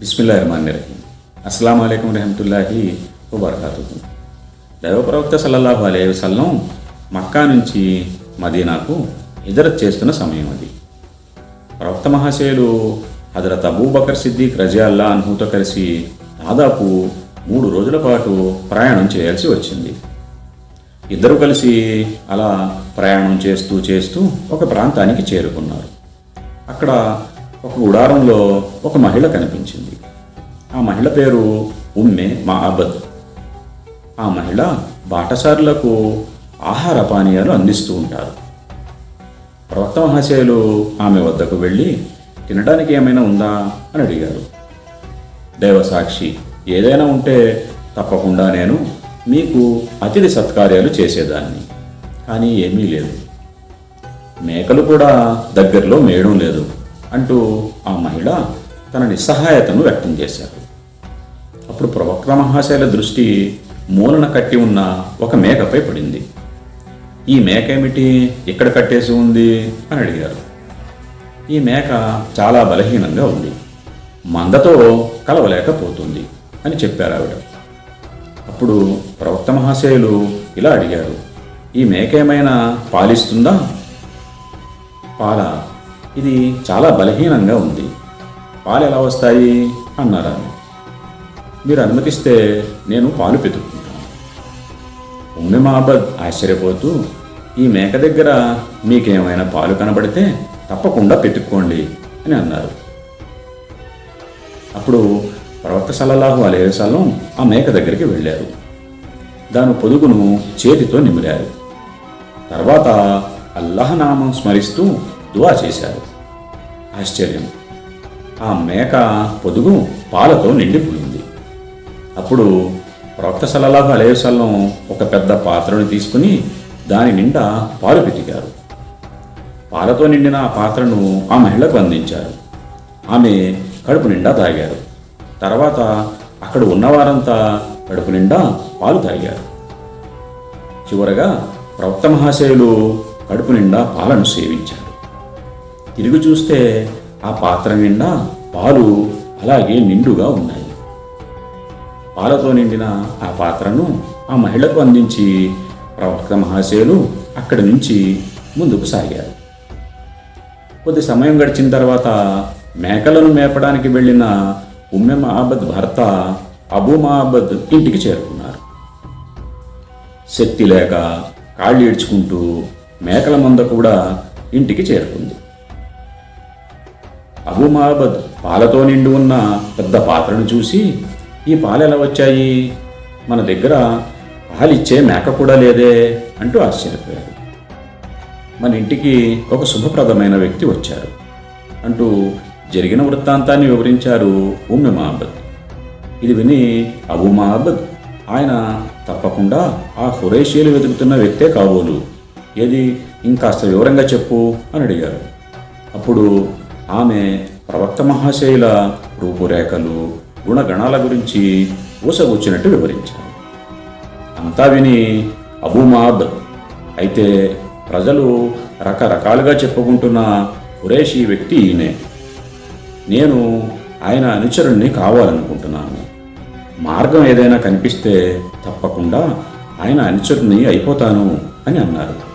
బిస్మిల్లా రహమాన్ రహీం అస్సలం అయికం రహమతుల్లాహి వబర్కాతు దైవప్రవక్త సల్లల్లాహు అలే వసల్లం మక్కా నుంచి మదీనాకు హిజరత్ చేస్తున్న సమయం అది. ప్రవక్త మహాశయులు హజరత్ అబూబకర్ సిద్దిక్ రజియాల్లా అల్లా కలిసి దాదాపు మూడు రోజుల పాటు ప్రయాణం చేయాల్సి వచ్చింది. ఇద్దరు కలిసి అలా ప్రయాణం చేస్తూ చేస్తూ ఒక ప్రాంతానికి చేరుకున్నారు. అక్కడ ఒక గుడారంలో ఒక మహిళ కనిపించింది. ఆ మహిళ పేరు ఉమ్మె మహాబద్ ఆ మహిళ బాటసారులకు ఆహార పానీయాలు అందిస్తూ ఉంటారు. ప్రవక్త మహాశయులు ఆమె వద్దకు వెళ్ళి తినడానికి ఏమైనా ఉందా? అని అడిగారు. దైవసాక్షి ఏదైనా ఉంటే తప్పకుండా నేను మీకు అతిథి సత్కార్యాలు చేసేదాన్ని. కానీ ఏమీ లేదు. మేకలు కూడా దగ్గరలో మేయడం లేదు. అంటూ ఆ మహిళ తన నిస్సహాయతను వ్యక్తం చేశారు. అప్పుడు ప్రవక్త మహాశైల దృష్టి మూలన కట్టి ఉన్న ఒక మేకపై పడింది. ఈ మేక ఏమిటి? ఇక్కడ కట్టేసి ఉంది? అని అడిగారు. ఈ మేక చాలా బలహీనంగా ఉంది. మందతో కలవలేకపోతుంది అని చెప్పారు ఆవిడ. అప్పుడు ప్రవక్త మహాశయులు ఇలా అడిగారు. ఈ మేక ఏమైనా పాలిస్తుందా? పాల? ఇది చాలా బలహీనంగా ఉంది. పాలు ఎలా వస్తాయి? అన్నారు ఆమె. మీరు అనుమతిస్తే నేను పాలు పెతుక్కుంటాను ఉమ్మె మహాబద్ ఆశ్చర్యపోతూ ఈ మేక దగ్గర మీకేమైనా పాలు కనబడితే తప్పకుండా పెతుక్కోండి అని అన్నారు. అప్పుడు ప్రవక్త సల్లల్లాహు అలేసాలం ఆ మేక దగ్గరికి వెళ్ళారు. దాని పొదుగును చేతితో నిమిరారు. తర్వాత అల్లాహ్ నామం స్మరిస్తూ దువా చేశారు. ఆశ్చర్యం. ఆ మేక పొదుగు పాలతో నిండిపోయింది. అప్పుడు ప్రవక్త సల్లల్లాహు అలైహి ఒక పెద్ద పాత్రను తీసుకుని దాని నిండా పాలు పితికారు. పాలతో నిండిన ఆ పాత్రను ఆ మహిళకు అందించారు. ఆమె కడుపు నిండా తాగారు. తర్వాత అక్కడ ఉన్నవారంతా కడుపు నిండా పాలు తాగారు. చివరగా ప్రవక్త మహాశయులు కడుపు నిండా పాలను సేవించారు. తిరిగి చూస్తే ఆ పాత్ర నిండా పాలు అలాగే నిండుగా ఉన్నాయి. పాలతో నిండిన ఆ పాత్రను ఆ మహిళకు అందించి ప్రవక్త మహాశయులు అక్కడి నుంచి ముందుకు సాగారు. కొద్ది సమయం గడిచిన తర్వాత మేకలను మేపడానికి వెళ్ళిన ఉమ్మె మహాబద్ భర్త అబూ మహాబద్ ఇంటికి చేరుకున్నారు. శక్తి లేక కాళ్ళు ఈడ్చుకుంటూ మేకల మంద కూడా ఇంటికి చేరుకుంది. అబు మహబద్ పాలతో నిండి ఉన్న పెద్ద పాత్రను చూసి ఈ పాలు ఎలా వచ్చాయి? మన దగ్గర పాలిచ్చే మేక కూడా లేదే అంటూ ఆశ్చర్యపోయారు మన ఇంటికి ఒక శుభప్రదమైన వ్యక్తి వచ్చారు అంటూ జరిగిన వృత్తాంతాన్ని వివరించారు ఉమ్మె మహబద్. ఇది విని అబు మహబద్ ఆయన తప్పకుండా ఆ ఖురేషీలు వెతుకుతున్న వ్యక్తే కాబోలు ఏది? ఇంకాస్త వివరంగా చెప్పు అని అడిగారు. అప్పుడు ఆమె ప్రవక్త మహాశయుల రూపురేఖలు గుణగణాల గురించి ఊసగొచ్చినట్టు వివరించారు. అంతా విని అబుమాద్ అయితే ప్రజలు రకరకాలుగా చెప్పుకుంటున్న ఖురేషీ వ్యక్తి ఈయనే. నేను ఆయన అనుచరుణ్ణి కావాలనుకుంటున్నాను. మార్గం ఏదైనా కనిపిస్తే తప్పకుండా ఆయన అనుచరుని అయిపోతాను అని అన్నారు.